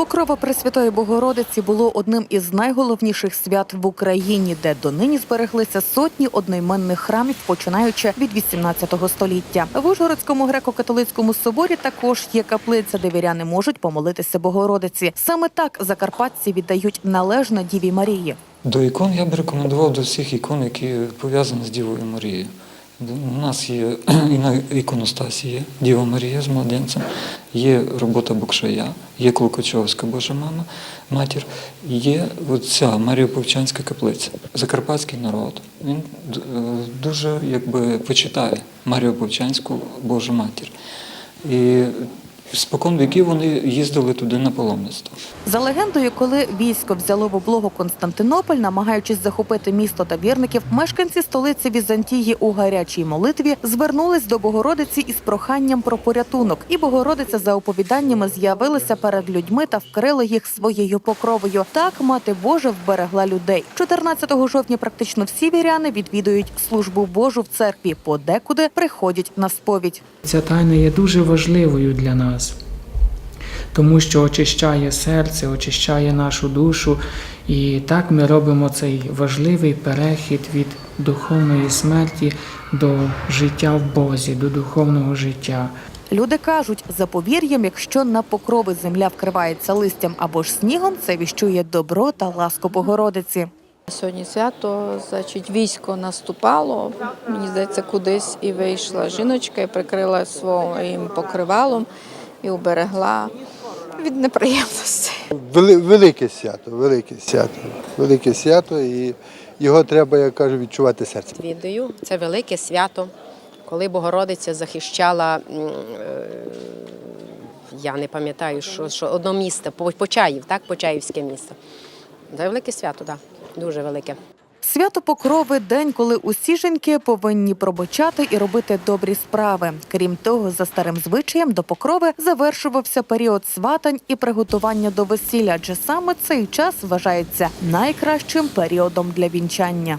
Покрова Пресвятої Богородиці було одним із найголовніших свят в Україні, де донині збереглися сотні одноіменних храмів, починаючи від 18 століття. В Ужгородському греко-католицькому соборі також є каплиця, де віряни можуть помолитися Богородиці. Саме так закарпатці віддають належне Діві Марії. До ікон я б рекомендував до всіх ікон, які пов'язані з Дівою Марією. У нас є і на іконостасі Діва Марія з младенцем, є робота Букшая, є Клукачовська Божа мама, матір, є оця Маріоповчанська каплиця. Закарпатський народ він е, дуже якби почитає Маріоповчанську Божу матір. І спокон віків вони їздили туди на паломництво. За легендою, коли військо взяло в облогу Константинополь, намагаючись захопити місто та вірників, мешканці столиці Візантії у гарячій молитві звернулись до Богородиці із проханням про порятунок. І Богородиця за оповіданнями з'явилася перед людьми та вкрила їх своєю покровою. Так мати Божа вберегла людей. 14 жовтня практично всі віряни відвідують службу Божу в церкві, подекуди приходять на сповідь. Ця тайна є дуже важливою для нас, тому що очищає серце, очищає нашу душу, і так ми робимо цей важливий перехід від духовної смерті до життя в Бозі, до духовного життя. Люди кажуть, за повір'ям, якщо на покрови земля вкривається листям або ж снігом, це віщує добро та ласку Богородиці. Сьогодні свято, значить, військо наступало, мені здається, кудись і вийшла жіночка і прикрила своїм покривалом і уберегла від неприємностей. Велике свято, велике свято, велике свято, і його треба, як кажу, відчувати серцем. Відаю. Це велике свято, коли Богородиця захищала, е, я не пам'ятаю, що, що одно місто, Почаїв, так, Почаївське місто. Це велике свято, так, дуже велике. Свято Покрови день, коли усі жінки повинні пробачати і робити добрі справи. Крім того, за старим звичаєм до покрови завершувався період сватань і приготування до весілля, адже саме цей час вважається найкращим періодом для вінчання.